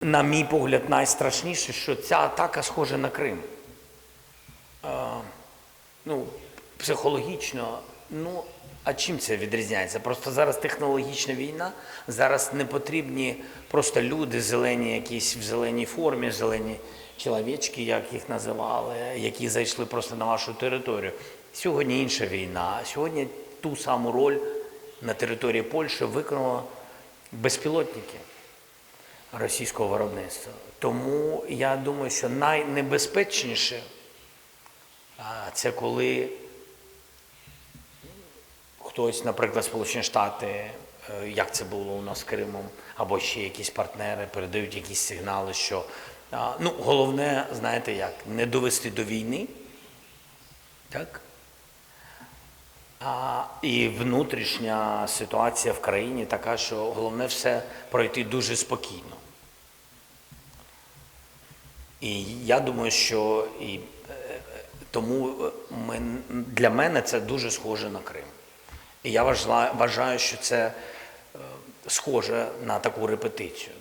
на мій погляд, найстрашніше, що ця атака схожа на Крим. Е, ну, психологічно, ну, а чим це відрізняється? Просто зараз технологічна війна, зараз не потрібні просто люди, зелені, якісь в зеленій формі, зелені чоловічки, як їх називали, які зайшли просто на вашу територію. Сьогодні інша війна. Сьогодні ту саму роль на території Польщі виконали безпілотники російського виробництва. Тому я думаю, що найнебезпечніше це коли хтось, наприклад, Сполучені Штати, е, як це було у нас з Кримом, або ще якісь партнери передають якісь сигнали, що ну, головне, знаєте як, не довести до війни, так? А, і внутрішня ситуація в країні така, що головне все пройти дуже спокійно. І я думаю, що і, е, е, тому ми, для мене це дуже схоже на Крим. І я вважаю, що це е, схоже на таку репетицію.